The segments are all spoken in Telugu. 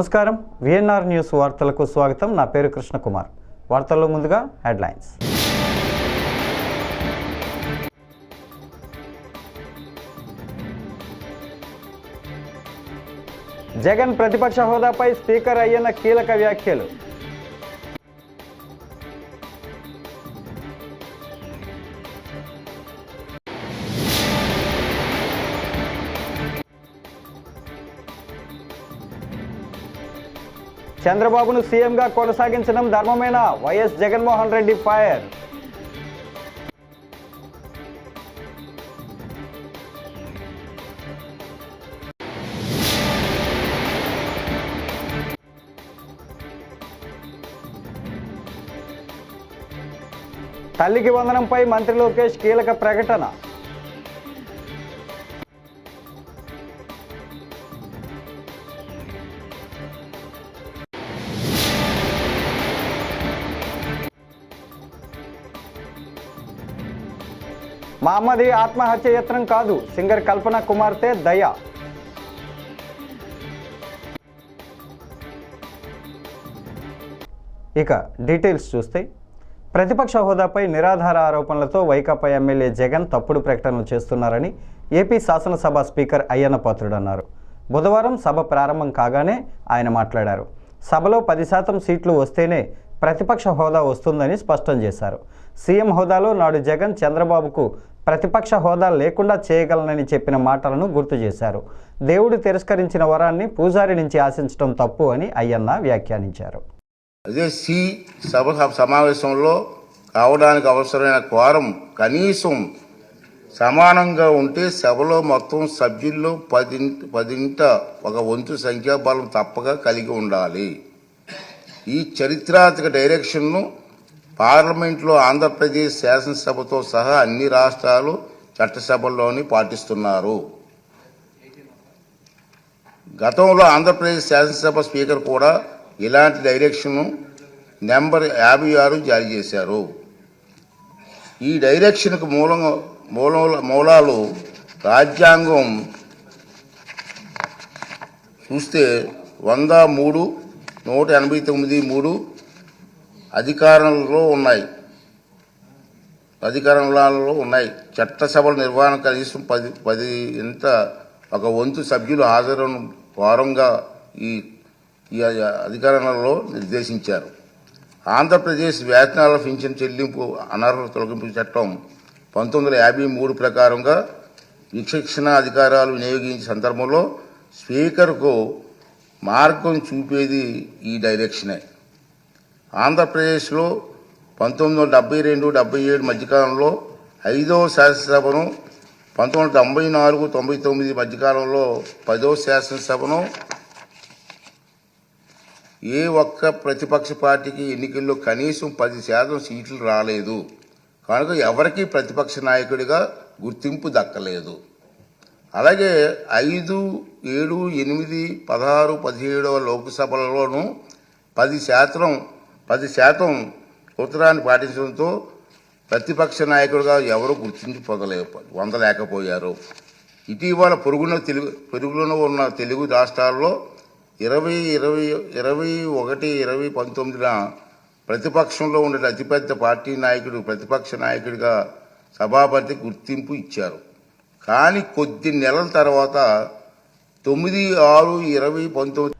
నమస్కారం. విఎన్ఆర్ న్యూస్ వార్తలకు స్వాగతం. నా పేరు కృష్ణకుమార్. వార్తల్లో ముందుగా హెడ్లైన్స్. జగన్ ప్రతిపక్ష హోదాపై స్పీకర్ అయ్యన్న కీలక వ్యాఖ్యలు. చంద్రబాబును సీఎంగా కొనసాగించడం ధర్మమైన? YS Jaganmohan Reddy fire. తల్లికి వందనంపై మంత్రి లోకేష్ కీలక ప్రకటన. మా అమ్మది ఆత్మహత్య యత్నం కాదు. సింగర్ కల్పన కుమార్తె దయ. ఇక డీటెయిల్స్ చూస్తే ప్రతిపక్ష హోదాపై నిరాధార ఆరోపణలతో వైకాపా ఎమ్మెల్యే జగన్ తప్పుడు ప్రకటనలు చేస్తున్నారని ఏపీ శాసనసభ స్పీకర్ అయ్యన్న పాత్రుడు అన్నారు బుధవారం సభ ప్రారంభం కాగానే ఆయన మాట్లాడారు. సభలో పది శాతం సీట్లు వస్తేనే ప్రతిపక్ష హోదా వస్తుందని స్పష్టం చేశారు. సీఎం హోదాలో నాడు జగన్ చంద్రబాబుకు ప్రతిపక్ష హోదా లేకుండా చేయగలనని చెప్పిన మాటలను గుర్తు చేశారు. దేవుడు తిరస్కరించిన వరాన్ని పూజారి నుంచి ఆశించడం తప్పు అని అయ్యన్న వ్యాఖ్యానించారు. అదే సి సభ సమావేశంలో కావడానికి అవసరమైన క్వారం కనీసం సమానంగా ఉంటే సభలో మొత్తం సభ్యుల్లో పది పదింట ఒక వంతు సంఖ్యాబలం తప్పక కలిగి ఉండాలి. ఈ చరిత్రాత్మక డైరెక్షన్ను పార్లమెంట్లో ఆంధ్రప్రదేశ్ శాసనసభతో సహా అన్ని రాష్ట్రాలు చట్టసభల్లోని పాటిస్తున్నారు. గతంలో ఆంధ్రప్రదేశ్ శాసనసభ స్పీకర్ కూడా ఇలాంటి డైరెక్షన్ నెంబర్ యాభై ఆరు జారీ చేశారు. ఈ డైరెక్షన్కు మూలం మూల మూలాలు రాజ్యాంగం చూస్తే వంద మూడు నూట ఎనభై తొమ్మిది మూడు అధికారంలో ఉన్నాయి. అధికారంలో ఉన్నాయి. చట్టసభల నిర్వహణ కనీసం పది పది ఎంత ఒక వంతు సభ్యులు హాజరును వారంగా ఈ ఈ అధికారంలో నిర్దేశించారు. ఆంధ్రప్రదేశ్ వేతనాల పింఛన్ చెల్లింపు అనర్హత తొలగింపు చట్టం పంతొమ్మిది వందల యాభై మూడు ప్రకారంగా విచక్షణ అధికారాలు వినియోగించే సందర్భంలో స్పీకర్కు మార్గం చూపేది ఈ డైరెక్షనే. ఆంధ్రప్రదేశ్లో పంతొమ్మిది వందల డెబ్బై రెండు డెబ్బై ఏడు మధ్యకాలంలో ఐదవ శాసనసభను పంతొమ్మిది వందల తొంభై నాలుగు తొంభై తొమ్మిది మధ్యకాలంలో పదవ శాసనసభను ఏ ఒక్క ప్రతిపక్ష పార్టీకి ఎన్నికల్లో కనీసం పది శాతం సీట్లు రాలేదు. కనుక ఎవరికీ ప్రతిపక్ష నాయకుడిగా గుర్తింపు దక్కలేదు. అలాగే ఐదు ఏడు ఎనిమిది పదహారు పదిహేడవ లోక్సభలలోనూ పది శాతం పది శాతం ఉత్తరాన్ని పాటించడంతో ప్రతిపక్ష నాయకుడుగా ఎవరు గుర్తింపు పొందలే పొందలేకపోయారు. ఇటీవల పొరుగున తెలుగు పొరుగులో ఉన్న తెలుగు రాష్ట్రాల్లో ఇరవై ఇరవై ఇరవై ఒకటి ఇరవై పంతొమ్మిదిన ప్రతిపక్షంలో ఉండే అతిపెద్ద పార్టీ నాయకుడు ప్రతిపక్ష నాయకుడిగా సభాపతి గుర్తింపు ఇచ్చారు. కానీ కొద్ది నెలల తర్వాత తొమ్మిది ఆరు ఇరవై పంతొమ్మిది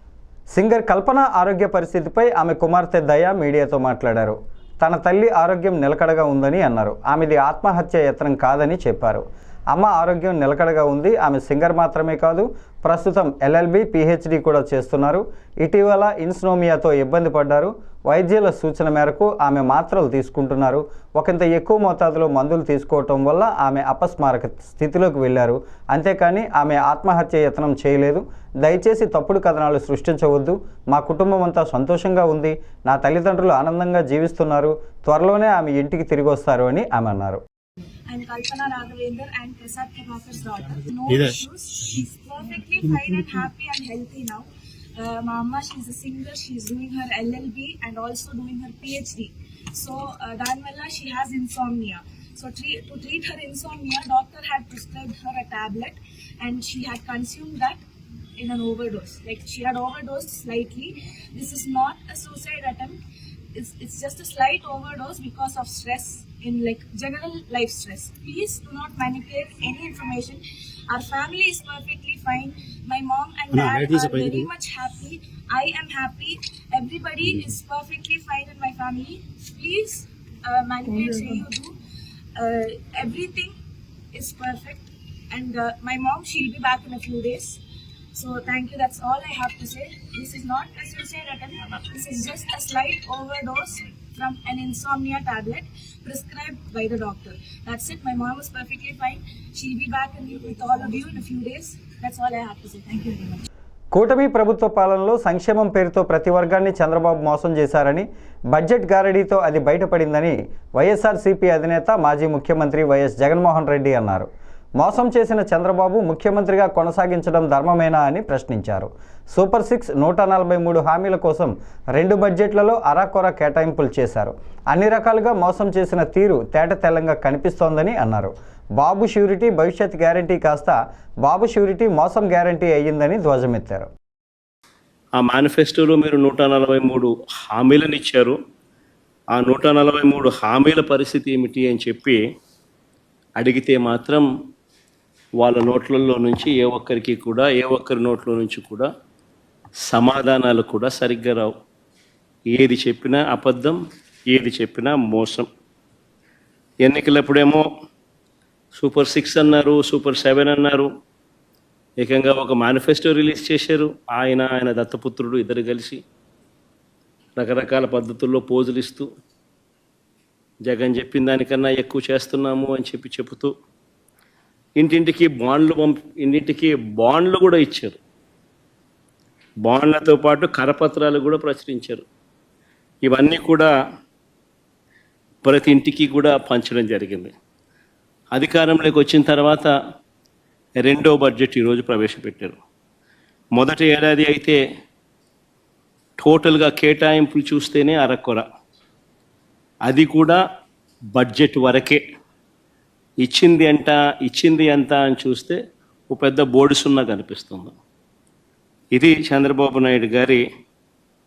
సింగర్ కల్పన ఆరోగ్య పరిస్థితిపై ఆమె కుమార్తె దయ మీడియాతో మాట్లాడారు. తన తల్లి ఆరోగ్యం నిలకడగా ఉందని అన్నారు. ఆమెది ఆత్మహత్య యత్నం కాదని చెప్పారు. అమ్మ ఆరోగ్యం నిలకడగా ఉంది. ఆమె సింగర్ మాత్రమే కాదు ప్రస్తుతం ఎల్ఎల్బి పిహెచ్డి కూడా చేస్తున్నారు. ఇటీవల ఇన్స్నోమియాతో ఇబ్బంది పడ్డారు. వైద్యుల సూచన మేరకు ఆమె మాత్రలు తీసుకుంటున్నారు. ఒకంత ఎక్కువ మోతాదులో మందులు తీసుకోవటం వల్ల ఆమె అపస్మారక స్థితిలోకి వెళ్ళారు. అంతేకాని ఆమె ఆత్మహత్య యత్నం చేయలేదు. దయచేసి తప్పుడు కథనాలు సృష్టించవద్దు. మా కుటుంబం అంతా సంతోషంగా ఉంది. నా తల్లిదండ్రులు ఆనందంగా జీవిస్తున్నారు. త్వరలోనే ఆమె ఇంటికి తిరిగి వస్తారు అని ఆమె అన్నారు. I'm Kalpana Raghavendra and Prasad Prabhakar's daughter. No issues. She's perfectly fine and happy and healthy now. Uh, Mama, she's a singer. She's doing her LLB and also doing her PhD. So, uh, she has insomnia. So, tre- to treat her insomnia, doctor had prescribed her a tablet and she had consumed that in an overdose. Like she had overdosed slightly. This is not a suicide attempt. It's, it's just a slight overdose because of stress in like general life stress. Please do not manipulate any information. Our family is perfectly fine. My mom and No, dad that is a are very very- much happy. I am happy. Everybody is perfectly fine in my family. Please uh, manipulate say you do. Uh, everything is perfect. And uh, my mom, she'll be back in a few days. So thank you. That's all I have to say. This is not a suicide attempt. This is just a slight overdose from an insomnia tablet prescribed by the doctor. That's it. My mom was perfectly fine. She'll be back with all of you in a few days. That's all I have to say. Thank you very much. కూటమి ప్రభుత్వ పాలనలో సంక్షేమం పేరుతో ప్రతి వర్గాన్ని చంద్రబాబు మోసం చేశారని బడ్జెట్ గారడీతో అది బయటపడిందని వైఎస్ఆర్సీపీ అధినేత మాజీ ముఖ్యమంత్రి వైఎస్ జగన్మోహన్ రెడ్డి అన్నారు మోసం చేసిన చంద్రబాబు ముఖ్యమంత్రిగా కొనసాగించడం ధర్మమేనా అని ప్రశ్నించారు. సూపర్ సిక్స్ నూట నలభై మూడు హామీల కోసం రెండు బడ్జెట్లలో అరాకొర కేటాయింపులు చేశారు. అన్ని రకాలుగా మోసం చేసిన తీరు తేట తెల్లంగా కనిపిస్తోందని అన్నారు. బాబు షూరిటీ భవిష్యత్ గ్యారంటీ కాస్త బాబు షూరిటీ మోసం గ్యారంటీ అయ్యిందని ధ్వజమెత్తారు. ఆ మేనిఫెస్టోలో మీరు నూట నలభై మూడు హామీలను ఇచ్చారు. ఆ నూట నలభై మూడు హామీల పరిస్థితి ఏమిటి అని చెప్పి అడిగితే మాత్రం వాళ్ళ నోట్లలో నుంచి ఏ ఒక్కరికి కూడా ఏ ఒక్కరి నోట్లో నుంచి కూడా సమాధానాలు కూడా సరిగ్గా రావు. ఏది చెప్పినా అబద్ధం ఏది చెప్పినా మోసం. ఎన్నికలప్పుడేమో సూపర్ సిక్స్ అన్నారు సూపర్ సెవెన్ అన్నారు. ఏకంగా ఒక మేనిఫెస్టో రిలీజ్ చేశారు. ఆయన ఆయన దత్తపుత్రుడు ఇద్దరు కలిసి రకరకాల పద్ధతుల్లో పోజులు ఇస్తూ జగన్ చెప్పిన దానికన్నా ఎక్కువ చేస్తున్నాము అని చెప్పి చెబుతూ ఇంటింటికి బాండ్లు పంపి ఇంటింటికి బాండ్లు కూడా ఇచ్చారు. బాండ్లతో పాటు కరపత్రాలు కూడా ప్రచురించారు. ఇవన్నీ కూడా ప్రతి ఇంటికి కూడా పంచడం జరిగింది. అధికారంలోకి వచ్చిన తర్వాత రెండో బడ్జెట్ ఈరోజు ప్రవేశపెట్టారు. మొదటి ఏడాది అయితే టోటల్గా కేటాయింపులు చూస్తేనే అరకొర. అది కూడా బడ్జెట్ వరకే. ఇచ్చింది ఎంత ఇచ్చింది ఎంత అని చూస్తే ఓ పెద్ద బోర్డు సున్నా కనిపిస్తుంది. ఇది చంద్రబాబు నాయుడు గారి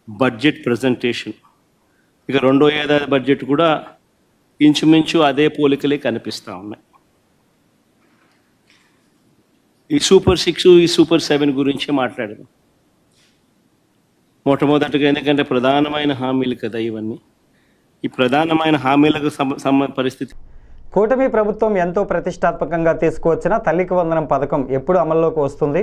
బడ్జెట్ ప్రజెంటేషన్. ఇక రెండో ఏడాది బడ్జెట్ కూడా ఇంచుమించు అదే పోలికలే కనిపిస్తూ ఉన్నాయి. ఈ సూపర్ సిక్స్ ఈ సూపర్ సెవెన్ గురించి మాట్లాడదాం. మొట్టమొదటిగా ఎందుకంటే ప్రధానమైన హామీలు కదా ఇవన్నీ. ఈ ప్రధానమైన హామీలకు సమ పరిస్థితి కూటమి ప్రభుత్వం ఎంతో ప్రతిష్టాత్మకంగా తీసుకువచ్చిన తల్లికి వందనం పథకం ఎప్పుడు అమల్లోకి వస్తుంది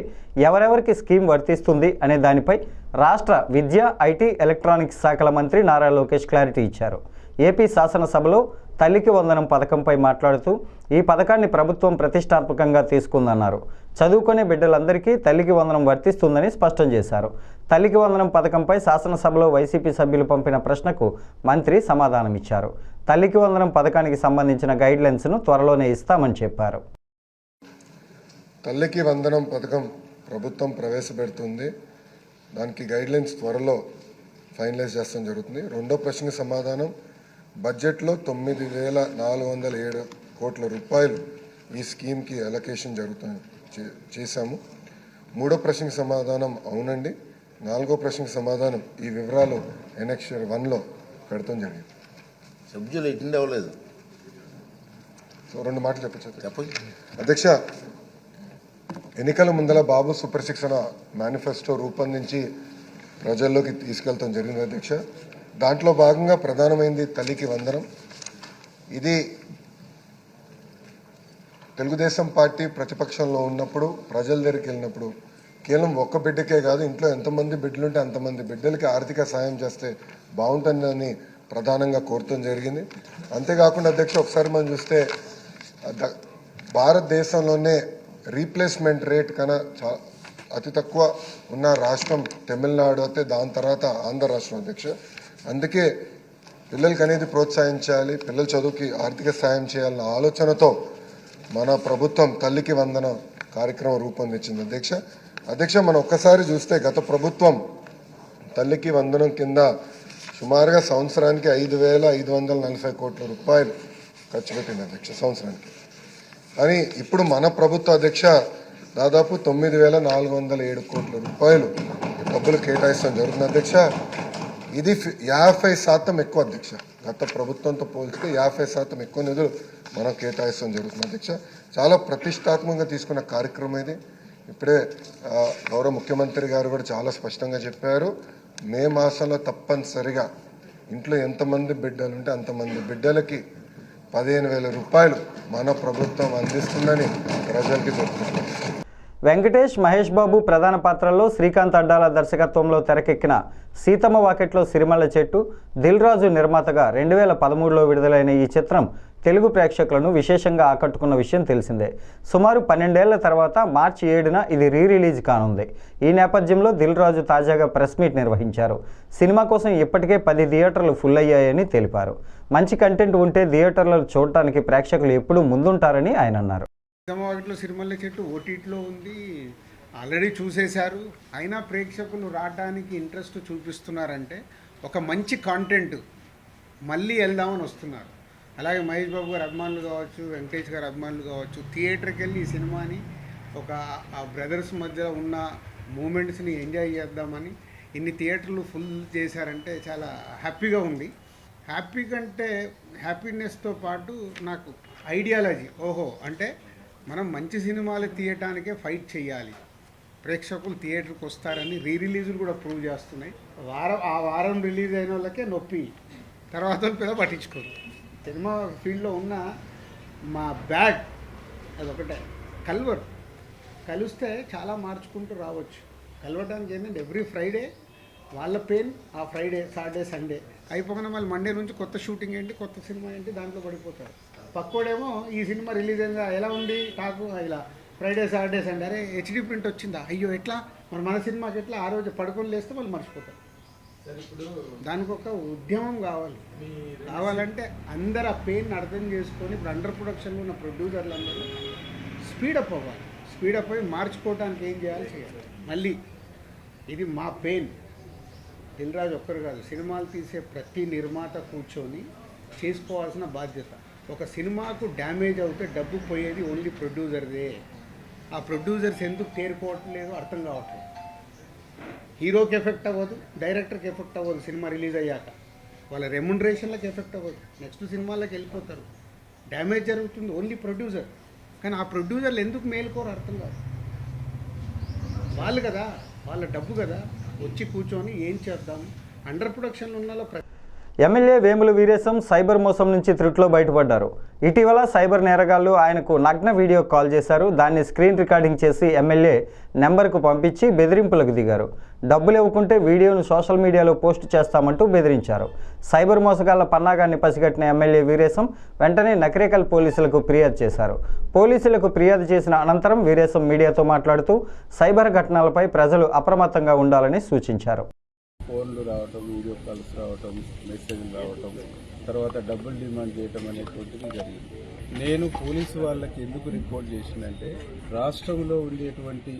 ఎవరెవరికి స్కీమ్ వర్తిస్తుంది అనే దానిపై రాష్ట్ర విద్య ఐటీ ఎలక్ట్రానిక్స్ శాఖల మంత్రి నారా లోకేష్ క్లారిటీ ఇచ్చారు. ఏపీ శాసనసభలో తల్లికి వందనం పథకంపై మాట్లాడుతూ ఈ పథకాన్ని ప్రభుత్వం ప్రతిష్టాత్మకంగా తీసుకుందన్నారు. చదువుకునే బిడ్డలందరికీ తల్లికి వందనం వర్తిస్తుందని స్పష్టం చేశారు. తల్లికి వందనం పథకంపై శాసనసభలో వైసీపీ సభ్యులు పంపిన ప్రశ్నకు మంత్రి సమాధానమిచ్చారు. తల్లికి వందనం పథకానికి సంబంధించిన గైడ్లైన్స్ను త్వరలోనే ఇస్తామని చెప్పారు. తల్లికి వందనం పథకం ప్రభుత్వం ప్రవేశపెడుతుంది. దానికి గైడ్లైన్స్ త్వరలో ఫైనలైజ్ చేస్తాం జరుగుతుంది. రెండో ప్రశ్నకి సమాధానం బడ్జెట్లో తొమ్మిది వేల నాలుగు వందల ఏడు కోట్ల రూపాయలు ఈ స్కీమ్కి అలొకేషన్ జరుగుతుంది చేశాము. మూడో ప్రశ్నకి సమాధానం అవునండి. నాలుగో ప్రశ్నకి సమాధానం ఈ వివరాలు ఎన్ఎక్స్ వన్లో పెడతాం జరిగింది. సభ్యులు ఎట్టింది అవ్వలేదు సో రెండు మాటలు చెప్పచ్చు చెప్పండి అధ్యక్ష ఎన్నికల ముందల బాబు సూపర్ సిక్స్ అన్న మేనిఫెస్టో రూపొందించి ప్రజల్లోకి తీసుకెళ్తాం జరిగింది అధ్యక్ష. దాంట్లో భాగంగా ప్రధానమైంది తల్లికి వందనం. ఇది తెలుగుదేశం పార్టీ ప్రతిపక్షంలో ఉన్నప్పుడు ప్రజల దగ్గరికి వెళ్ళినప్పుడు కేవలం ఒక్క బిడ్డకే కాదు ఇంట్లో ఎంతమంది బిడ్డలుంటే అంతమంది బిడ్డలకి ఆర్థిక సాయం చేస్తే బాగుంటుందని ప్రధానంగా కోరటం జరిగింది. అంతేకాకుండా అధ్యక్ష ఒకసారి మనం చూస్తే భారతదేశంలోనే రీప్లేస్మెంట్ రేట్ కన్నా చా అతి తక్కువ ఉన్న రాష్ట్రం తమిళనాడు అయితే దాని తర్వాత ఆంధ్ర రాష్ట్రం అధ్యక్ష. అందుకే పిల్లలకి అనేది ప్రోత్సహించాలి పిల్లల చదువుకి ఆర్థిక సాయం చేయాలన్న ఆలోచనతో మన ప్రభుత్వం తల్లికి వందన కార్యక్రమం రూపొందించింది అధ్యక్ష. అధ్యక్ష మనం ఒక్కసారి చూస్తే గత ప్రభుత్వం తల్లికి వందనం కింద సుమారుగా సంవత్సరానికి ఐదు వేల ఐదు వందల నలభై కోట్ల రూపాయలు ఖర్చు పెట్టింది అధ్యక్ష సంవత్సరానికి. కానీ ఇప్పుడు మన ప్రభుత్వ అధ్యక్ష దాదాపు తొమ్మిది వేల నాలుగు వందల ఏడు కోట్ల రూపాయలు డబ్బులు కేటాయిస్తాం జరుగుతుంది అధ్యక్ష. ఇది యాభై శాతం ఎక్కువ అధ్యక్ష. గత ప్రభుత్వంతో పోల్చితే యాభై శాతం ఎక్కువ నిధులు మనం కేటాయిస్తాం జరుగుతుంది అధ్యక్ష. చాలా ప్రతిష్టాత్మకంగా తీసుకున్న కార్యక్రమం ఇది. ఇప్పుడే గౌరవ ముఖ్యమంత్రి గారు కూడా చాలా స్పష్టంగా చెప్పారు. మే మాసంలో తప్పనిసరిగా ఇంట్లో ఎంతమంది బిడ్డలు ఉంటే అంతమంది బిడ్డలకి పదిహేను వేల రూపాయలు మన ప్రభుత్వం అందిస్తుందని ప్రజలకి చెప్తున్నాం. వెంకటేష్ మహేష్ బాబు ప్రధాన పాత్రల్లో శ్రీకాంత్ అడ్డాల దర్శకత్వంలో తెరకెక్కిన సీతమ్మ వాకెట్లో సిరిమల్ల చెట్టు దిల్ రాజు నిర్మాతగా రెండు వేల పదమూడులో విడుదలైన ఈ చిత్రం తెలుగు ప్రేక్షకులను విశేషంగా ఆకట్టుకున్న విషయం తెలిసిందే. సుమారు పన్నెండేళ్ళ తర్వాత మార్చి ఏడున ఇది రీ రిలీజ్ కానుంది. ఈ నేపథ్యంలో దిల్ రాజు తాజాగా ప్రెస్ మీట్ నిర్వహించారు. సినిమా కోసం ఇప్పటికే పది థియేటర్లు ఫుల్ అయ్యాయని తెలిపారు. మంచి కంటెంట్ ఉంటే థియేటర్లను చూడటానికి ప్రేక్షకులు ఎప్పుడూ ముందుంటారని ఆయన అన్నారు. ఒకటిలో చెట్టు ఓటీటీలో ఉంది. ఆల్రెడీ చూసేశారు. అయినా ప్రేక్షకులు రావడానికి ఇంట్రెస్ట్ చూపిస్తున్నారంటే ఒక మంచి కాంటెంట్ మళ్ళీ వెళ్దామని వస్తున్నారు. అలాగే మహేష్ బాబు గారు అభిమానులు కావచ్చు వెంకటేష్ గారు అభిమానులు కావచ్చు థియేటర్కి వెళ్ళి ఈ సినిమాని ఒక ఆ బ్రదర్స్ మధ్యలో ఉన్న మూమెంట్స్ని ఎంజాయ్ చేద్దామని ఇన్ని థియేటర్లు ఫుల్ చేశారంటే చాలా హ్యాపీగా ఉంది. హ్యాపీ కంటే హ్యాపీనెస్తో పాటు నాకు ఐడియాలజీ ఓహో అంటే మనం మంచి సినిమాలు తీయటానికే ఫైట్ చేయాలి. ప్రేక్షకులు థియేటర్కి వస్తారని రీ రిలీజులు కూడా ప్రూవ్ చేస్తున్నాయి. వారం ఆ వారం రిలీజ్ అయిన వాళ్ళకే నొప్పి. తర్వాత పిల్ల పట్టించుకోరు సినిమా ఫీల్డ్లో ఉన్న మా బ్యాడ్ అదొకటే. కల్వర్. కలిస్తే చాలా మార్చుకుంటూ రావచ్చు. కలవడానికి ఏంటంటే ఎవ్రీ ఫ్రైడే వాళ్ళ పెయిన్ ఆ ఫ్రైడే సాటర్డే సండే. అయిపోగానే మళ్ళీ మండే నుంచి కొత్త షూటింగ్ ఏంటి కొత్త సినిమా ఏంటి దాంట్లో పడిపోతారు. పక్కోడేమో ఈ సినిమా రిలీజ్ అయిందా ఎలా ఉంది టాకు ఇలా ఫ్రైడే సాటర్డే సండే. అరే హెచ్డి ప్రింట్ వచ్చిందా? అయ్యో ఎట్లా? మరి మన సినిమాకి ఎట్లా? ఆ రోజు పడుకొని లేస్తే వాళ్ళు మర్చిపోతారు. దానికి ఒక ఉద్యమం కావాలి. కావాలంటే అందరు ఆ పెయిన్ అర్థం చేసుకొని ఇప్పుడు అండర్ ప్రొడక్షన్లో ఉన్న ప్రొడ్యూసర్లు అందరూ స్పీడప్ అవ్వాలి. స్పీడప్ అయ్యి మార్చుకోవడానికి ఏం చేయాలి? చేయాలి. మళ్ళీ ఇది మా పెయిన్ దిల్రాజు ఒక్కరు కాదు సినిమాలు తీసే ప్రతి నిర్మాత కూర్చొని చేసుకోవాల్సిన బాధ్యత. ఒక సినిమాకు డ్యామేజ్ అవుతే డబ్బు పోయేది ఓన్లీ ప్రొడ్యూసర్దే ఆ ప్రొడ్యూసర్స్ ఎందుకు తేరుకోవట్లేదు అర్థం కావట్లేదు. హీరోకి ఎఫెక్ట్ అవ్వదు డైరెక్టర్కి ఎఫెక్ట్ అవ్వదు సినిమా రిలీజ్ అయ్యాక. వాళ్ళ రెమ్యునరేషన్లకు ఎఫెక్ట్ అవ్వదు. నెక్స్ట్ సినిమాలకు వెళ్ళిపోతారు. డ్యామేజ్ జరుగుతుంది ఓన్లీ ప్రొడ్యూసర్. కానీ ఆ ప్రొడ్యూసర్లు ఎందుకు మేలుకోరు అర్థం కాదు. వాళ్ళు కదా వాళ్ళ డబ్బు కదా వచ్చి కూర్చొని ఏం చేద్దాం? అండర్ ప్రొడక్షన్లో ఉన్న ప్ర- ఎమ్మెల్యే వేముల వీరేశం సైబర్ మోసం నుంచి త్రుట్లో బయటపడ్డారు. ఇటీవల సైబర్ నేరగాళ్ళు ఆయనకు నగ్న వీడియో కాల్ చేశారు. దాన్ని స్క్రీన్ రికార్డింగ్ చేసి ఎమ్మెల్యే నెంబర్కు పంపించి బెదిరింపులకు దిగారు. డబ్బులు ఇవ్వకుంటే వీడియోను సోషల్ మీడియాలో పోస్ట్ చేస్తామంటూ బెదిరించారు. సైబర్ మోసగాళ్ళ పన్నాగాన్ని పసిగట్టిన ఎమ్మెల్యే వీరేశం వెంటనే నకరేకల్ పోలీసులకు ఫిర్యాదు చేశారు. పోలీసులకు ఫిర్యాదు చేసిన అనంతరం వీరేశం మీడియాతో మాట్లాడుతూ సైబర్ ఘటనలపై ప్రజలు అప్రమత్తంగా ఉండాలని సూచించారు. ఫోన్లు రావటం వీడియో కాల్స్ రావటం మెసేజ్లు రావటం తర్వాత డబ్బులు డిమాండ్ చేయటం అనేటువంటిది జరిగింది. నేను పోలీసు వాళ్ళకి ఎందుకు రిపోర్ట్ చేసిందంటే రాష్ట్రంలో ఉండేటువంటి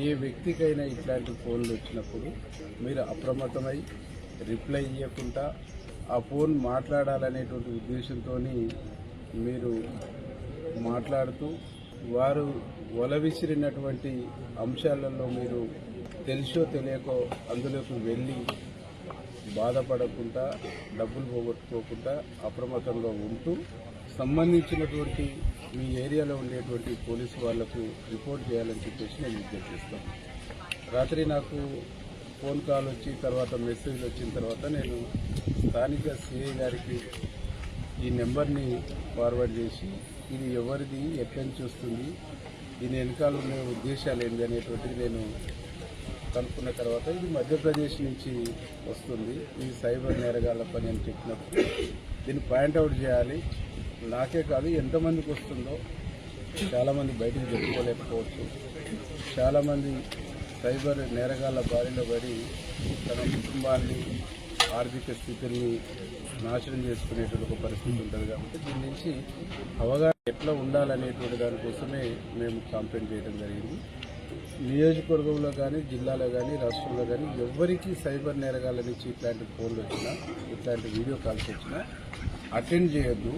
ఏ వ్యక్తికైనా ఇట్లాంటి ఫోన్లు వచ్చినప్పుడు మీరు అప్రమత్తమై రిప్లై ఇవ్వకుండా ఆ ఫోన్ మాట్లాడాలనేటువంటి ఉద్దేశంతో మీరు మాట్లాడుతూ వారు వల విసిరినటువంటి అంశాలలో మీరు తెలుసో తెలియకో అందులోకి వెళ్ళి బాధపడకుండా డబ్బులు పోగొట్టుకోకుండా అప్రమత్తంలో ఉంటూ సంబంధించినటువంటి మీ ఏరియాలో ఉండేటువంటి పోలీసు వాళ్ళకు రిపోర్ట్ చేయాలని చెప్పేసి నేను విజ్ఞప్తి చేస్తాను. రాత్రి నాకు ఫోన్ కాల్ వచ్చి తర్వాత మెసేజ్ వచ్చిన తర్వాత నేను స్థానిక సిఐ గారికి ఈ నెంబర్ని ఫార్వర్డ్ చేసి ఇది ఎవరిది ఎక్కడి నుంచి వస్తుంది దీని వెనకాల ఉన్న ఉద్దేశాలు ఏంటి అనేటువంటిది నేను కనుక్కున్న తర్వాత ఇది మధ్యప్రదేశ్ నుంచి వస్తుంది. ఇది సైబర్ నేరగాళ్ళ పని అని చెప్పినప్పుడు దీన్ని పాయింట్అవుట్ చేయాలి. నాకే కాదు ఎంతమందికి వస్తుందో చాలామంది బయటికి చెప్పుకోలేకపోవచ్చు. చాలామంది సైబర్ నేరగాళ్ళ బారిలో పడి తన కుటుంబాన్ని ఆర్థిక స్థితిని నాశనం చేసుకునేటువంటి ఒక పరిస్థితి ఉంటుంది కాబట్టి దీని నుంచి అవగాహన ఎట్లా ఉండాలనేటువంటి దానికోసమే మేము కంప్లైంట్ చేయడం జరిగింది. నియోజకవర్గంలో కానీ జిల్లాలో కానీ రాష్ట్రంలో కానీ ఎవరికి సైబర్ నేరగాల నుంచి ఇట్లాంటి ఫోన్లు వచ్చినా ఇట్లాంటి వీడియో కాల్స్ వచ్చినా అటెండ్ చేయొద్దు.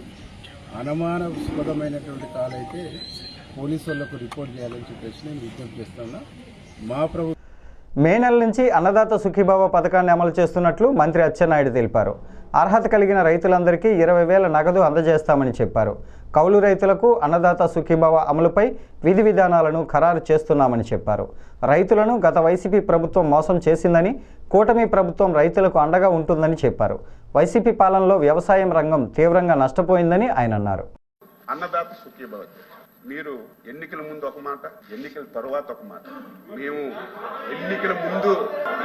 అనుమానాస్పదమైనటువంటి కాల్ అయితే పోలీసు వాళ్ళకు రిపోర్ట్ చేయాలని చెప్పేసి నేను విజ్ఞప్తి చేస్తున్నా. మా ప్రభు మే నెల నుంచి అన్నదాత సుఖీభావ పథకాన్ని అమలు చేస్తున్నట్లు మంత్రి అచ్చెన్నాయుడు తెలిపారు. అర్హత కలిగిన రైతులందరికీ ఇరవై వేల నగదు అందజేస్తామని చెప్పారు. కౌలు రైతులకు అన్నదాత సుఖీభావ అమలుపై విధి విధానాలను ఖరారు చేస్తున్నామని చెప్పారు. రైతులను గత వైసీపీ ప్రభుత్వం మోసం చేసిందని కూటమి ప్రభుత్వం రైతులకు అండగా ఉంటుందని చెప్పారు. వైసీపీ పాలనలో వ్యవసాయం రంగం తీవ్రంగా నష్టపోయిందని ఆయన అన్నారు. అన్నదాత సుఖీభావ మీరు ఎన్నికల ముందు ఒక మాట ఎన్నికల తర్వాత ఒక మాట. మేము ఎన్నికల ముందు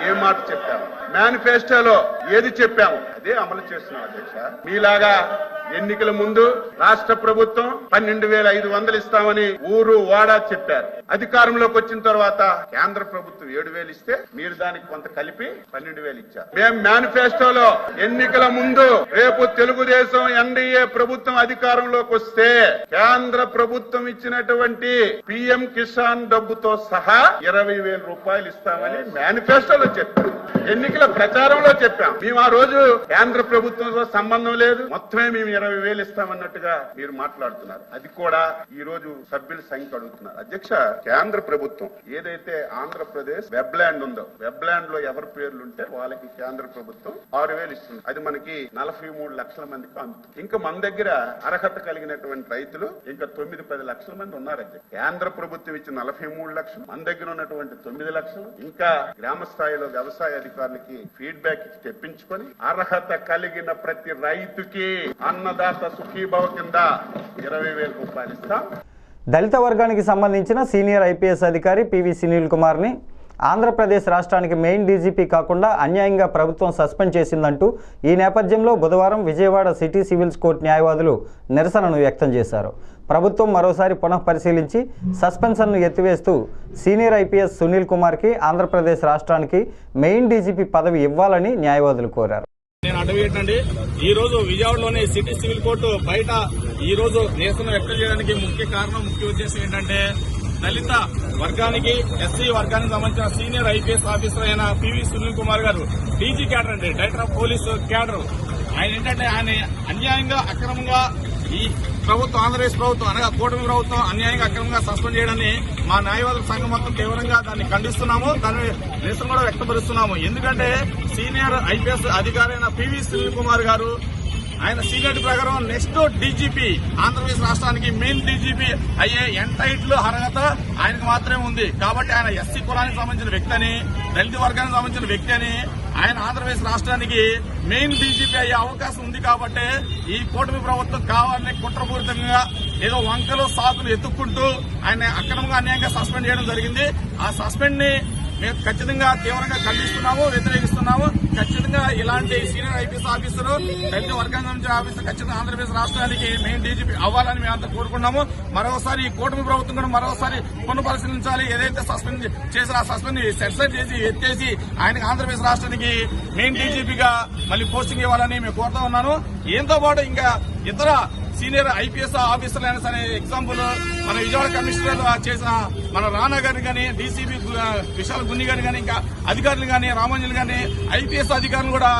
ఏ మాట చెప్పాము? మేనిఫెస్టోలో ఏది చెప్పాము? అదే అమలు చేస్తున్నాం అధ్యక్ష. మీలాగా ఎన్నికల ముందు రాష్ట్ర ప్రభుత్వం పన్నెండు వేల ఐదు వందలు ఇస్తామని ఊరు వాడా చెప్పారు. అధికారంలోకి వచ్చిన తర్వాత కేంద్ర ప్రభుత్వం ఏడు వేలు ఇస్తే మీరు దానికి కొంత కలిపి పన్నెండు వేలు ఇచ్చారు. మేము మేనిఫెస్టోలో ఎన్నికల ముందు రేపు తెలుగుదేశం ఎన్డీఏ ప్రభుత్వం అధికారంలోకి వస్తే కేంద్ర ప్రభుత్వం ఇచ్చినటువంటి పిఎం కిసాన్ డబ్బుతో సహా ఇరవై వేల రూపాయలు ఇస్తామని మేనిఫెస్టోలో చెప్పారు ఎన్నికల ప్రచారంలో చెప్పాం. మేము ఆ రోజు కేంద్ర ప్రభుత్వంతో సంబంధం లేదు. మొత్తమే మేము ఇరవై వేలు ఇస్తామన్నట్టుగా మీరు మాట్లాడుతున్నారు. అది కూడా ఈ రోజు సభ్యుల సంఖ్య అడుగుతున్నారు. అధ్యక్ష కేంద్ర ప్రభుత్వం ఏదైతే ఆంధ్రప్రదేశ్ వెబ్ ల్యాండ్ ఉందో వెబ్ ల్యాండ్లో ఎవరి పేర్లు ఉంటే వాళ్ళకి కేంద్ర ప్రభుత్వం ఆరు వేలు ఇస్తుంది. అది మనకి నలభై మూడు లక్షల మందికి అందుతుంది. ఇంకా మన దగ్గర అర్హత కలిగినటువంటి రైతులు ఇంకా తొమ్మిది పది లక్షలు మంది ఉన్నారని కేంద్ర ప్రభుత్వం ఇచ్చిన నలభై మూడు లక్షలు మన దగ్గర ఉన్నటువంటి తొమ్మిది లక్షలు. ఇంకా గ్రామ స్థాయిలో వ్యవసాయ అధికారులకి ఫీడ్బ్యాక్ ఇచ్చి తెప్పించుకొని అర్హత కలిగిన ప్రతి రైతుకి అన్నదాత సుఖీభవ కింద ఇరవై వేల రూపాయలు ఇస్తాం. దళిత వర్గానికి సంబంధించిన సీనియర్ ఐపీఎస్ అధికారి పివి సునీల్ కుమార్ని ఆంధ్రప్రదేశ్ రాష్ట్రానికి మెయిన్ డీజీపీ కాకుండా అన్యాయంగా ప్రభుత్వం సస్పెండ్ చేసిందంటూ ఈ నేపథ్యంలో బుధవారం విజయవాడ సిటీ సివిల్స్ కోర్టు న్యాయవాదులు నిరసనను వ్యక్తం చేశారు. ప్రభుత్వం మరోసారి పునఃపరిశీలించి సస్పెన్షన్ను ఎత్తివేస్తూ సీనియర్ ఐపీఎస్ సునీల్ కుమార్కి ఆంధ్రప్రదేశ్ రాష్ట్రానికి మెయిన్ డీజీపీ పదవి ఇవ్వాలని న్యాయవాదులు కోరారు. నేను అడ్వకేట్ అండి ఈ రోజు విజయవాడలోని సిటీ సివిల్ కోర్టు బయట ఈ రోజు నిరసన వ్యక్తం చేయడానికి ముఖ్య కారణం ముఖ్య ఉద్దేశం ఏంటంటే దళిత వర్గానికి ఎస్సీ వర్గానికి సంబంధించిన సీనియర్ ఐపీఎస్ ఆఫీసర్ అయిన పివి సునీల్ కుమార్ గారు డీజీ క్యాడర్ అండి డైరెక్టర్ ఆఫ్ పోలీసు క్యాడర్. ఆయన ఏంటంటే ఆయన అన్యాయంగా అక్రమంగా ఈ ప్రభుత్వం ఆంధ్రప్రదేశ్ ప్రభుత్వం అనగా కూటమి ప్రభుత్వం అన్యాయంగా అక్రమంగా సస్పెండ్ చేయడాన్ని మా న్యాయవాదుల సంఘం మొత్తం తీవ్రంగా దాన్ని ఖండిస్తున్నాము. దాని నిరసన కూడా వ్యక్తపరుస్తున్నాము. ఎందుకంటే సీనియర్ ఐపీఎస్ అధికారి అయిన పివి సునీల్ కుమార్ గారు ఆయన సీనియర్ ప్రకారం నెక్స్ట్ డీజీపీ ఆంధ్రప్రదేశ్ రాష్ట్రానికి మెయిన్ డీజీపీ అయ్యే ఎంటైట్ల అర్హత ఆయనకు మాత్రమే ఉంది. కాబట్టి ఆయన ఎస్సీ కులానికి సంబంధించిన వ్యక్తి అని దళిత వర్గానికి సంబంధించిన వ్యక్తి అని ఆయన ఆంధ్రప్రదేశ్ రాష్ట్రానికి మెయిన్ డీజీపీ అయ్యే అవకాశం ఉంది కాబట్టి ఈ కూటమి ప్రభుత్వం కావాలని కుట్రపూరితంగా ఏదో వంకలు సాకులు ఎత్తుక్కుంటూ ఆయన అక్రమంగా అన్యాయంగా సస్పెండ్ చేయడం జరిగింది. ఆ సస్పెండ్ని మేము ఖచ్చితంగా తీవ్రంగా ఖండిస్తున్నాము వ్యతిరేకిస్తున్నాము. ఖచ్చితంగా ఇలాంటి సీనియర్ ఐపీఎస్ ఆఫీసర్ దళిత వర్గాంగం నుంచి ఆఫీసర్ ఖచ్చితంగా ఆంధ్రప్రదేశ్ రాష్ట్రానికి మెయిన్ డీజీపీ అవ్వాలని మేము అంతా కోరుకున్నాము మరోసారి ఈ కూటమి ప్రభుత్వం కూడా మరోసారి పునఃపరిశీలించాలి ఏదైతే సస్పెండ్ చేసిన ఆ సస్పెండ్ సెట్సైడ్ చేసి ఎత్తేసి ఆయనకి ఆంధ్రప్రదేశ్ రాష్ట్రానికి మెయిన్ డీజీపీగా మళ్ళీ పోస్టింగ్ ఇవ్వాలని మేము కోరుతా ఉన్నాను. ఏంతో పాటు ఇంకా ఇతర సీనియర్ ఐపీఎస్ ఆఫీసర్లు అయినా సరే ఎగ్జాంపుల్ మన విజయవాడ కమిషనర్ చేసిన మన రానా గారిని కానీ డీసీబీ విశాల్ గున్ని గారిని కానీ ఇంకా అధికారులు కానీ రామంజన్ గాని ఐపీఎస్ అధికారులు కూడా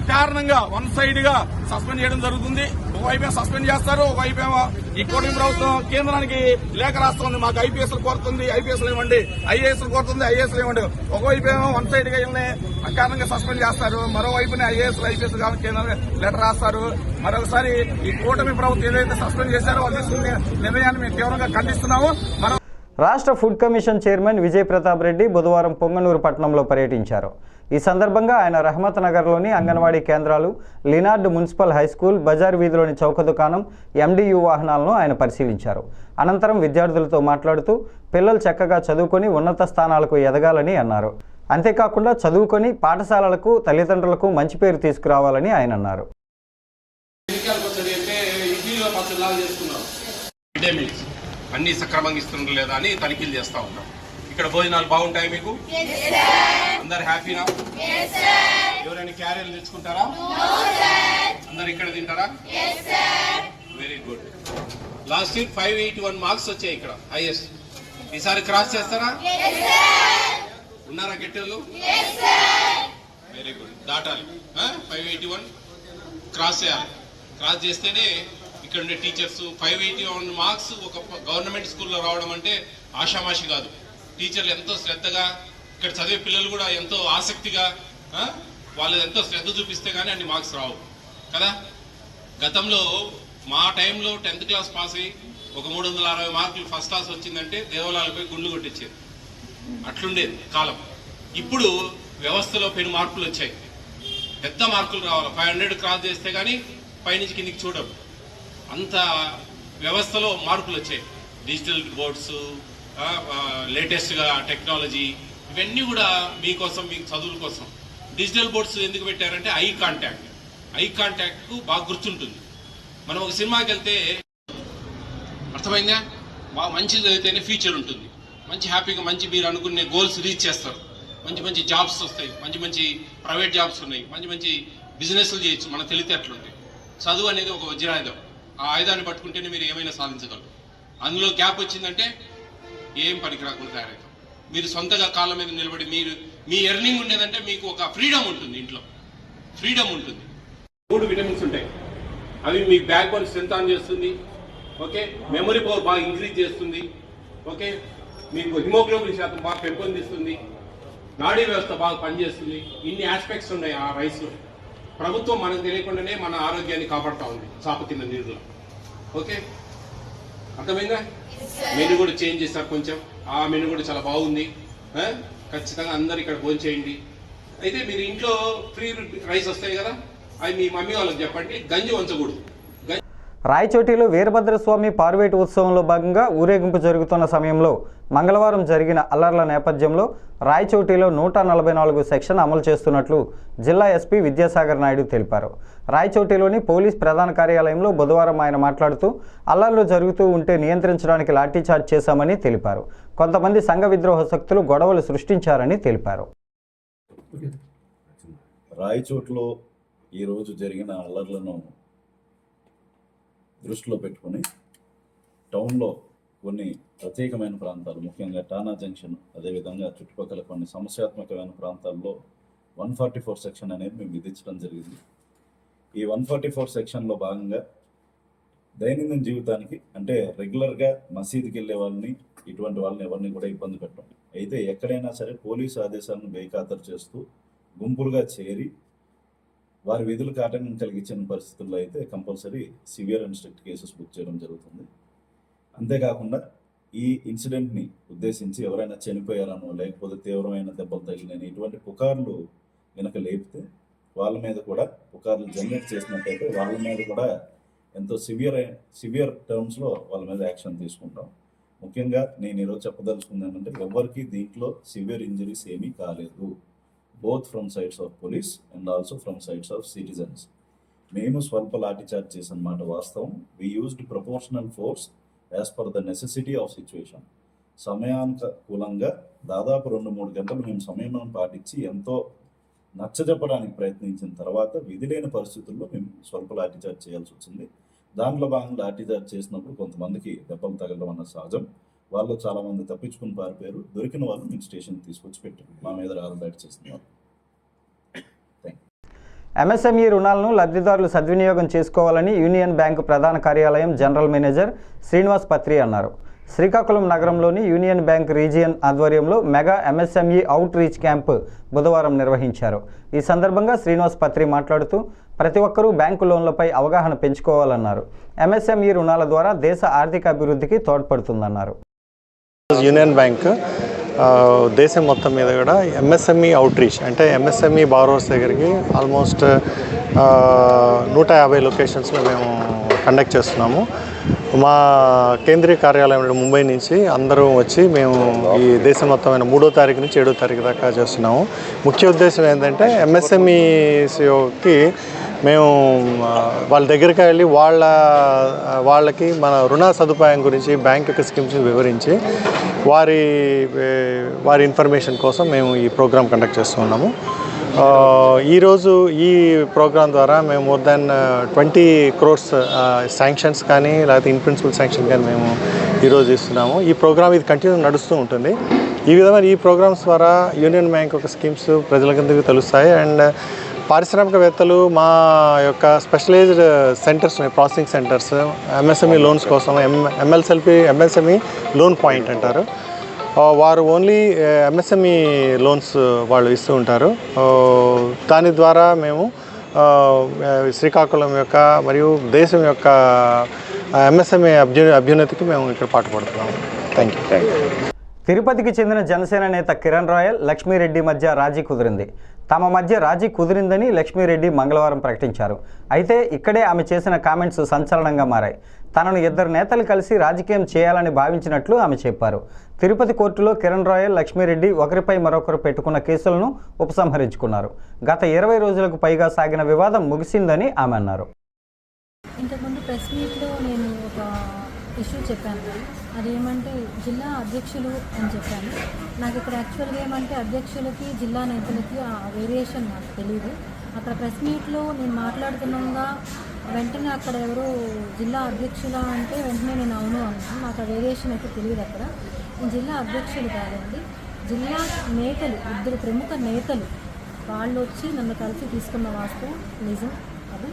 అకారణంగా వన్ సైడ్గా సస్పెండ్ చేయడం జరుగుతుంది. ఒకవైపు సస్పెండ్ చేస్తారు ఒక వైపేమో ఈ కూటమి ప్రభుత్వం కేంద్రానికి లేఖ రాస్తుంది మాకు ఐపీఎస్ కోరుతుంది ఐపీఎస్ ఇవ్వండి ఐఏఎస్ కోరుతుంది ఐఏఎస్ ఇవ్వండి. ఒకవైపేమో వన్ సైడ్గా వీళ్ళని అకారణంగా సస్పెండ్ చేస్తారు మరోవైపునే ఐఏఎస్ ఐపీఎస్ కాబట్టి కేంద్రం లెటర్ రాస్తారు. మరొకసారి ఈ కూటమి ప్రభుత్వం ఏదైతే సస్పెండ్ చేశారో వాళ్ళు నిర్ణయాన్ని మేము తీవ్రంగా ఖండిస్తున్నాము. మరో రాష్ట్ర food commission chairman Vijay Pratap Reddy బుధవారం పొంగనూరు పట్టణంలో పర్యటించారు. ఈ సందర్భంగా ఆయన రహమత్ నగర్లోని అంగన్వాడీ కేంద్రాలు లినార్డ్ మున్సిపల్ హై స్కూల్ బజార్ వీధిలోని చౌక దుకాణం ఎండియు వాహనాలను ఆయన పరిశీలించారు. అనంతరం విద్యార్థులతో మాట్లాడుతూ పిల్లలు చక్కగా చదువుకొని ఉన్నత స్థానాలకు ఎదగాలని అన్నారు. అంతేకాకుండా చదువుకొని పాఠశాలలకు తల్లిదండ్రులకు మంచి పేరు తీసుకురావాలని ఆయన అన్నారు. అన్ని సక్రమంగా ఇస్తున్నారు లేదా అని తనిఖీలు చేస్తా ఉంటాం ఇక్కడ భోజనాలు బాగుంటాయి మీకు? అందరు హ్యాపీనా ఎవరైనా క్యారియర్లు తెచ్చుకుంటారా? అందరు ఇక్కడ తింటారా? Very good last year five eighty one marks వచ్చాయి ఇక్కడ హైయెస్ట్ ఈసారి క్రాస్ చేస్తారా? ఉన్నారా గెట్టెళ్ళు వెరీ గుడ్ దాటాలి. ఫైవ్ ఎయిటీ వన్ క్రాస్ చేయాలి. క్రాస్ చేస్తేనే ఇక్కడ ఉండే teachers five eighty one marks ఒక గవర్నమెంట్ స్కూల్లో రావడం అంటే ఆషామాషి కాదు. టీచర్లు ఎంతో శ్రద్ధగా ఇక్కడ చదివే పిల్లలు కూడా ఎంతో ఆసక్తిగా వాళ్ళు ఎంతో శ్రద్ధ చూపిస్తే కానీ అన్ని మార్క్స్ రావు. కదా? గతంలో మా టైంలో టెన్త్ క్లాస్ పాస్ అయ్యి ఒక మూడు వందల అరవై మార్కులు ఫస్ట్ క్లాస్ వచ్చిందంటే దేవాలయాలపై గుండు కొట్టించేది. అట్లుండేది కాలం. ఇప్పుడు వ్యవస్థలో పెను మార్పులు వచ్చాయి. పెద్ద మార్కులు రావాలి. ఫైవ్ హండ్రెడ్ క్రాస్ చేస్తే కానీ పైనుంచి కిందికి చూడవు అంత వ్యవస్థలో మార్పులు వచ్చాయి. డిజిటల్ బోర్డ్స్ లేటెస్ట్గా టెక్నాలజీ ఇవన్నీ కూడా మీకోసం మీకు చదువుల కోసం. డిజిటల్ బోర్డ్స్ ఎందుకు పెట్టారంటే ఐ కాంటాక్ట్ ఐ కాంటాక్ట్కు బాగా గుర్తుంటుంది. మనం ఒక సినిమాకి వెళ్తే అర్థమైందా? బాగా మంచి చదివితేనే ఫ్యూచర్ ఉంటుంది. మంచి హ్యాపీగా మంచి మీరు అనుకునే గోల్స్ రీచ్ చేస్తారు. మంచి మంచి జాబ్స్ వస్తాయి. మంచి మంచి ప్రైవేట్ జాబ్స్ ఉన్నాయి. మంచి మంచి బిజినెస్లు చేయొచ్చు. మన తెలివితేటలు ఉంటాయి చదువు అనేది ఒక వజ్రాయుధం ఆ ఆయుధాన్ని పట్టుకుంటేనే మీరు ఏమైనా సాధించగలరు. అందులో గ్యాప్ వచ్చిందంటే ఏం పనికి రాకుండా తయారవుతాం. మీరు సొంతగా కాళ్ళ మీద నిలబడి మీరు మీ ఎర్నింగ్ ఉండేదంటే మీకు ఒక ఫ్రీడమ్ ఉంటుంది ఇంట్లో. ఫ్రీడమ్ ఉంటుంది. మూడు విటమిన్స్ ఉంటాయి. అవి మీ బ్యాక్ బోన్ స్ట్రెంత్ ఆన్ చేస్తుంది. ఓకే? మెమరీ పవర్ బాగా ఇంక్రీజ్ చేస్తుంది. ఓకే? మీకు హిమోగ్లోబిన్ శాతం బాగా పెంపొందిస్తుంది. నాడీ వ్యవస్థ బాగా పనిచేస్తుంది. ఇన్ని ఆస్పెక్ట్స్ ఉన్నాయి ఆ రైస్లో ప్రభుత్వం మనకు తెలియకుండానే మన ఆరోగ్యాన్ని కాపాడుతూ ఉంది. చాప కింద నీరులో. ఓకే? అర్థమైందా? మెను కూడా చేంజ్ చేస్తారు కొంచెం. ఆ మెను కూడా చాలా బాగుంది. ఖచ్చితంగా అందరు ఇక్కడ భోజనం చేయండి. అయితే మీరు ఇంట్లో ఫ్రీ రైస్ వస్తాయి కదా? అవి మీ మమ్మీ వాళ్ళకి చెప్పండి. గంజి వంచకూడదు. రాయచోటిలో వీరభద్రస్వామి పార్వేటి ఉత్సవంలో భాగంగా ఊరేగింపు జరుగుతున్న సమయంలో మంగళవారం జరిగిన అల్లర్ల నేపథ్యంలో రాయచోటిలో నూట నలభై నాలుగు సెక్షన్ అమలు చేస్తున్నట్లు జిల్లా ఎస్పీ విద్యాసాగర్ నాయుడు తెలిపారు. రాయచోటిలోని పోలీస్ ప్రధాన కార్యాలయంలో బుధవారం ఆయన మాట్లాడుతూ అల్లర్లు జరుగుతూ ఉంటే నియంత్రించడానికి లాఠీచార్జ్ చేశామని తెలిపారు. కొంతమంది సంఘ విద్రోహ శక్తులు గొడవలు సృష్టించారని తెలిపారు. రాయచోట్లో ఈరోజు జరిగిన అల్లర్లను దృష్టిలో పెట్టుకొని టౌన్లో కొన్ని ప్రత్యేకమైన ప్రాంతాలు ముఖ్యంగా టానా జంక్షన్ అదేవిధంగా చుట్టుపక్కల కొన్ని సమస్యాత్మకమైన ప్రాంతాల్లో వన్ ఫార్టీ ఫోర్ సెక్షన్ అనేది మేము విధించడం జరిగింది. ఈ వన్ ఫార్టీ ఫోర్ సెక్షన్లో భాగంగా దైనందిన జీవితానికి అంటే రెగ్యులర్గా మసీదుకి వెళ్ళే వాళ్ళని ఇటువంటి వాళ్ళని ఎవరిని కూడా ఇబ్బంది పెట్టండి అయితే ఎక్కడైనా సరే పోలీసు ఆదేశాలను బేఖాతరు చేస్తూ గుంపులుగా చేరి వారి విధులకు ఆటంకం కలిగించిన పరిస్థితుల్లో అయితే compulsory severe and strict cases book చేయడం జరుగుతుంది. అంతేకాకుండా ఈ ఇన్సిడెంట్ని ఉద్దేశించి ఎవరైనా చనిపోయారనో లేకపోతే తీవ్రమైన దెబ్బలు తగిలినని ఇటువంటి పుకార్లు వెనక లేపితే వాళ్ళ మీద కూడా పుకార్లు జనరేట్ చేసినట్టయితే వాళ్ళ మీద కూడా ఎంతో సివియర్ సివియర్ టర్మ్స్లో వాళ్ళ మీద యాక్షన్ తీసుకుంటాం. ముఖ్యంగా నేను ఈరోజు చెప్పదలుచుకుంది ఏంటంటే ఎవరికి దీంట్లో సివియర్ ఇంజరీస్ ఏమీ కాలేదు. Both from sides of police and also from sides of citizens మేము స్వల్ప లాఠీచార్జ్ చేసిన మాట వాస్తవం. We used proportional force as per the necessity of situation సమయానుకూలంగా దాదాపు రెండు మూడు గంటలు మేము సమయం పాటించి ఎంతో నచ్చజెప్పడానికి ప్రయత్నించిన తర్వాత విధి లేని పరిస్థితుల్లో మేము స్వల్ప లాఠీచార్జ్ చేయాల్సి వచ్చింది. దాంట్లో భాగంగా లాఠీచార్జ్ చేసినప్పుడు కొంతమందికి దెబ్బలు తగలడం అన్న సహజం. వాళ్ళు చాలా మంది తప్పించుకుని పారిపోయారు. దొరికిన వాళ్ళు మేము స్టేషన్ తీసుకొచ్చి పెట్టారు మా మీద రాళ్ళు బయట చేసిన ఎంఎస్ఎంఈ రుణాలను లబ్ధిదారులు సద్వినియోగం చేసుకోవాలని యూనియన్ బ్యాంకు ప్రధాన కార్యాలయం జనరల్ మేనేజర్ శ్రీనివాస్ పత్రి అన్నారు. శ్రీకాకుళం నగరంలోని యూనియన్ బ్యాంక్ రీజియన్ ఆధ్వర్యంలో mega MSME outreach camp బుధవారం నిర్వహించారు. ఈ సందర్భంగా శ్రీనివాస్ పత్రి మాట్లాడుతూ ప్రతి ఒక్కరూ బ్యాంకు లోన్లపై అవగాహన పెంచుకోవాలన్నారు. ఎంఎస్ఎంఈ రుణాల ద్వారా దేశ ఆర్థిక అభివృద్ధికి తోడ్పడుతుందన్నారు. యూనియన్ బ్యాంక్ దేశం మొత్తం మీద కూడా ఎంఎస్ఎంఈ అవుట్ రీచ్ అంటే ఎంఎస్ఎంఈ బారోవర్స్ దగ్గరికి ఆల్మోస్ట్ నూట యాభై లొకేషన్స్లో మేము కండక్ట్ చేస్తున్నాము. మా కేంద్రీయ కార్యాలయం ముంబై నుంచి అందరూ వచ్చి మేము ఈ దేశం మొత్తమైన మూడో తారీఖు నుంచి ఏడో తారీఖు దాకా చేస్తున్నాము. ముఖ్య ఉద్దేశం ఏంటంటే ఎంఎస్ఎంఈకి మేము వాళ్ళ దగ్గరికి వెళ్ళి వాళ్ళ వాళ్ళకి మన రుణ సదుపాయం గురించి బ్యాంక్ యొక్క స్కీమ్స్ వివరించి వారి వారి ఇన్ఫర్మేషన్ కోసం మేము ఈ ప్రోగ్రామ్ కండక్ట్ చేస్తున్నాము ఈరోజు ఈ ప్రోగ్రాం ద్వారా మేము more than twenty crores sanctions కానీ లేకపోతే ఇన్ ప్రిన్సిపల్ శాంక్షన్ కానీ మేము ఈరోజు ఇస్తున్నాము. ఈ ప్రోగ్రామ్ ఇది కంటిన్యూ నడుస్తూ ఉంటుంది. ఈ విధమైన ఈ ప్రోగ్రామ్స్ ద్వారా యూనియన్ బ్యాంక్ యొక్క స్కీమ్స్ ప్రజలకందరికీ తెలుస్తాయి. అండ్ పారిశ్రామికవేత్తలు మా యొక్క స్పెషలైజ్డ్ సెంటర్స్ ఉన్నాయి ప్రాసెసింగ్ సెంటర్స్ ఎంఎస్ఎంఈ లోన్స్ కోసం ఎం ఎంఎల్సెల్పి ఎంఎస్ఎంఈ లోన్ పాయింట్ అంటారు. వారు ఓన్లీ ఎంఎస్ఎంఈ లోన్స్ వాళ్ళు ఇస్తూ ఉంటారు. దాని ద్వారా మేము శ్రీకాకుళం యొక్క మరియు దేశం యొక్క ఎంఎస్ఎంఈ అభ్యు అభ్యున్నతికి మేము ఇక్కడ పాటుపడుతున్నాము. థ్యాంక్ యూ థ్యాంక్ యూ తిరుపతికి చెందిన జనసేన నేత కిరణ్ రాయల్ లక్ష్మీరెడ్డి మధ్య రాజీ కుదిరింది. తమ మధ్య రాజీ కుదిరిందని లక్ష్మీరెడ్డి మంగళవారం ప్రకటించారు. అయితే ఇక్కడే ఆమె చేసిన కామెంట్స్ సంచలనంగా మారాయి. తనను ఇద్దరు నేతలు కలిసి రాజకీయం చేయాలని భావించినట్లు ఆమె చెప్పారు. తిరుపతి కోర్టులో కిరణ్ రాయల్ లక్ష్మీరెడ్డి ఒకరిపై మరొకరు పెట్టుకున్న కేసులను ఉపసంహరించుకున్నారు. గత ఇరవై రోజులకు పైగా సాగిన వివాదం ముగిసిందని ఆమె అన్నారు. ఇంతకుముందు ప్రెస్ మీట్లో నేను ఒక ఇష్యూ చెప్పాను. కదా అదేమంటే జిల్లా అధ్యక్షులు అని చెప్పాను. నాకు ఇక్కడ యాక్చువల్గా ఏమంటే అధ్యక్షులకి జిల్లా నేతలకి ఆ వేరియేషన్ నాకు తెలియదు అక్కడ ప్రెస్ మీట్లో నేను మాట్లాడుతున్నాగా వెంటనే అక్కడ ఎవరు జిల్లా అధ్యక్షుల అంటే వెంటనే నేను అవును అన్నాను. నాకు ఆ వేరియేషన్ అయితే తెలియదు అక్కడ. జిల్లా అధ్యక్షులు కాదండి. జిల్లా నేతలు ఇద్దరు ప్రముఖ నేతలు వాళ్ళు వచ్చి నన్ను కలిసి తీసుకున్న వాస్తవం నిజం అది.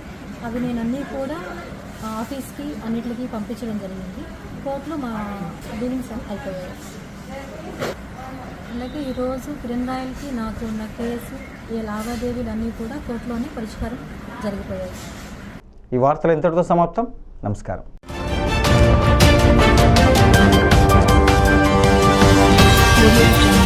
అవి నేను అన్నీ కూడా ఆఫీస్కి అన్నిటికి పంపించడం జరిగింది. కోర్టులో మా డీలింగ్స్ అయిపోయాయి. అలాగే ఈరోజు కిరణ్ రాయల్కి నాకు ఉన్న కేసు ఈ లావాదేవీలు అన్నీ కూడా కోర్టులోనే పరిష్కారం జరిగిపోయాయి. ఈ వార్తలు ఇంతటితో సమాప్తం. నమస్కారం. Absolute